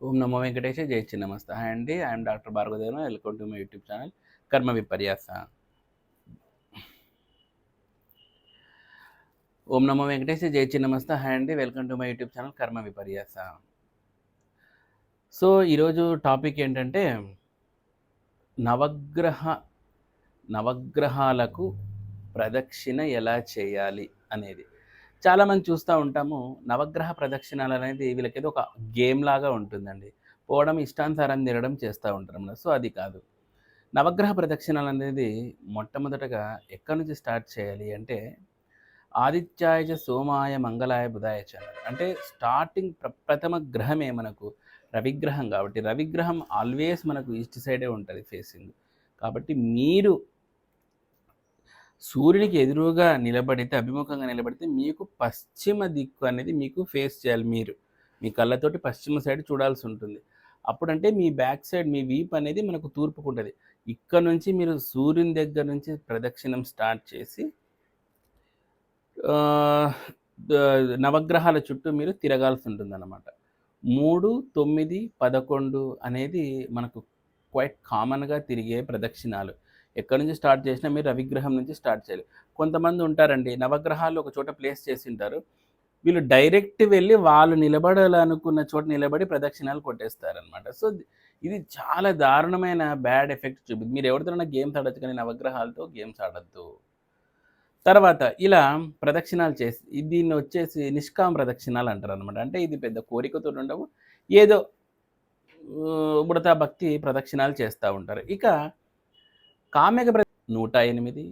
ఓం నమో వెంకటేశ జై చిన్నమస్త హాయ్ అండి I'm doctor Bhargavadevana welcome to my YouTube channel కర్మ విపర్యాస ఓం నమో వెంకటేశ జై చిన్నమస్త హాయ్ అండి. Welcome to my YouTube channel కర్మ విపర్యాస సో ఈరోజు టాపిక్ ఏంటంటే నవగ్రహ నవగ్రహాలకు ప్రదక్షిణ ఎలా చేయాలి అనేది. చాలామంది చూస్తూ ఉంటాము నవగ్రహ ప్రదక్షిణాలు అనేది వీళ్ళకి ఒక గేమ్ లాగా ఉంటుందండి. పోవడం ఇష్టానుసారం తిరగడం చేస్తూ ఉంటారు సో అది కాదు. నవగ్రహ ప్రదక్షిణాలు అనేది మొట్టమొదటగా ఎక్కడి నుంచి స్టార్ట్ చేయాలి అంటే ఆదిత్యాయ సోమాయ మంగళాయ బుధాయచ అంటే స్టార్టింగ్ ప్ర ప్రథమ గ్రహమే మనకు రవిగ్రహం కాబట్టి రవిగ్రహం ఆల్వేస్ మనకు ఈస్ట్ సైడే ఉంటుంది ఫేసింగ్. కాబట్టి మీరు సూర్యునికి ఎదురుగా నిలబడితే అభిముఖంగా నిలబడితే మీకు పశ్చిమ దిక్కు అనేది మీకు ఫేస్ చేయాలి మీరు. మీ కళ్ళతోటి పశ్చిమ సైడ్ చూడాల్సి ఉంటుంది. అప్పుడంటే మీ బ్యాక్ సైడ్ మీ వీప్ అనేది మనకు తూర్పుకు ఉంటుంది. ఇక్కడ నుంచి మీరు సూర్యుని దగ్గర నుంచి ప్రదక్షిణం స్టార్ట్ చేసి నవగ్రహాల చుట్టూ మీరు తిరగాల్సి ఉంటుంది అన్నమాట మూడు తొమ్మిది పదకొండు అనేది మనకు క్వైట్ కామన్గా తిరిగే ప్రదక్షిణాలు. ఎక్కడి నుంచి స్టార్ట్ చేసినా మీరు రవిగ్రహం నుంచి స్టార్ట్ చేయాలి. కొంతమంది ఉంటారండి నవగ్రహాలు ఒక చోట ప్లేస్ చేసి ఉంటారు. వీళ్ళు డైరెక్ట్ వెళ్ళి వాళ్ళు నిలబడాలనుకున్న చోట నిలబడి ప్రదక్షిణాలు కొట్టేస్తారనమాట సో ఇది చాలా దారుణమైన బ్యాడ్ ఎఫెక్ట్ చూపింది మీరు ఎవరితోనైనా గేమ్స్ ఆడచ్చు కానీ నవగ్రహాలతో గేమ్స్ ఆడద్దు. తర్వాత ఇలా ప్రదక్షిణాలు చేసి దీన్ని వచ్చేసి నిష్కామ ప్రదక్షిణాలు అంటారు అనమాట అంటే ఇది పెద్ద కోరికతో ఉండవు. ఏదో ఉడతా భక్తి ప్రదక్షిణాలు చేస్తూ ఉంటారు. ఇక కామ్యక నూట ఎనిమిది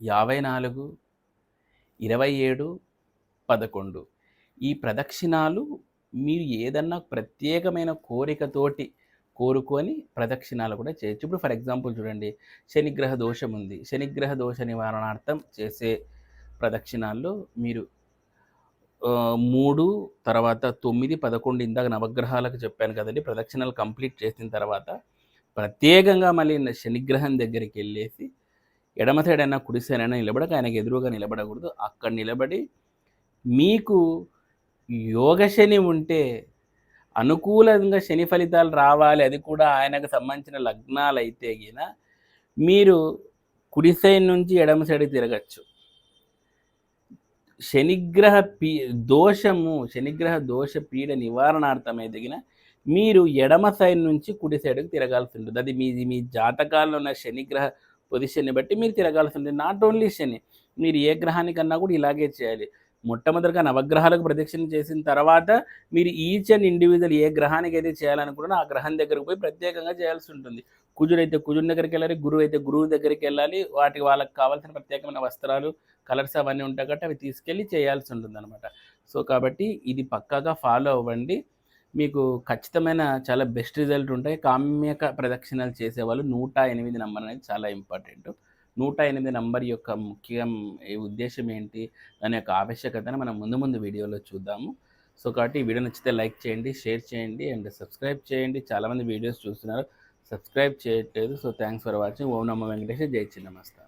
యాభై నాలుగు ఇరవై ఏడు పదకొండు. ఈ ప్రదక్షిణాలు మీరు ఏదన్నా ప్రత్యేకమైన కోరికతోటి కోరుకొని ప్రదక్షిణాలు కూడా చేయొచ్చు. ఇప్పుడు ఫర్ ఎగ్జాంపుల్ చూడండి శనిగ్రహ దోషం ఉంది. శనిగ్రహ దోష నివారణార్థం చేసే ప్రదక్షిణాల్లో మీరు మూడు తర్వాత తొమ్మిది పదకొండు ఇందాక నవగ్రహాలకు చెప్పాను కదండి ప్రదక్షిణలు కంప్లీట్ చేసిన తర్వాత ప్రత్యేకంగా మళ్ళీ శనిగ్రహం దగ్గరికి వెళ్ళేసి ఎడమ సైడ్ అయినా అయినా నిలబడక ఆయనకు ఎదురుగా నిలబడకూడదు. అక్కడ నిలబడి మీకు యోగ శని ఉంటే అనుకూలంగా శని ఫలితాలు రావాలి. అది కూడా ఆయనకు సంబంధించిన లగ్నాలు అయితే గిన మీరు కుడి సైడ్ నుంచి ఎడమ సైడ్ తిరగచ్చు. శనిగ్రహ పీ దోషము శనిగ్రహ దోష పీడ నివారణార్థమై దిగిన మీరు ఎడమ సైడ్ నుంచి కుడి సైడ్కి తిరగాల్సి ఉంటుంది. అది మీ మీ జాతకాల్లో ఉన్న శనిగ్రహ పొజిషన్ని బట్టి మీరు తిరగాల్సి ఉంటుంది. నాట్ ఓన్లీ శని మీరు ఏ గ్రహానికన్నా కూడా ఇలాగే చేయాలి. మొట్టమొదటిగా నవగ్రహాలకు ప్రదక్షిణ చేసిన తర్వాత మీరు ఈచ్ అండ్ ఇండివిజువల్ ఏ గ్రహానికి అయితే చేయాలనుకుంటున్నా ఆ గ్రహం దగ్గరకు పోయి ప్రత్యేకంగా చేయాల్సి ఉంటుంది. కుజుడైతే కుజుడి దగ్గరికి వెళ్ళాలి గురువు అయితే గురువు దగ్గరికి వెళ్ళాలి. వాటికి వాళ్ళకి కావాల్సిన ప్రత్యేకమైన వస్త్రాలు కలర్స్ అవన్నీ ఉంటాయి కాబట్టి అవి తీసుకెళ్ళి చేయాల్సి ఉంటుంది అనమాట సో కాబట్టి ఇది పక్కాగా ఫాలో అవ్వండి. మీకు ఖచ్చితమైన చాలా బెస్ట్ రిజల్ట్ ఉంటాయి. కామ్యక ప్రదక్షిణలు చేసేవాళ్ళు నూట ఎనిమిది నెంబర్ అనేది చాలా ఇంపార్టెంట్ నూట ఎనిమిది నంబర్ యొక్క ముఖ్యం ఉద్దేశం ఏంటి? దాని యొక్క ఆవశ్యకతను మనం ముందు ముందు వీడియోలో చూద్దాము. సో కాబట్టి వీడియో నచ్చితే లైక్ చేయండి షేర్ చేయండి అండ్ సబ్స్క్రైబ్ చేయండి. చాలామంది వీడియోస్ చూస్తున్నారు. సబ్స్క్రైబ్ చేయట్లేదు. So thanks for watching Om నమ్మ వెంకటేష్ జై చిన్నమస్తా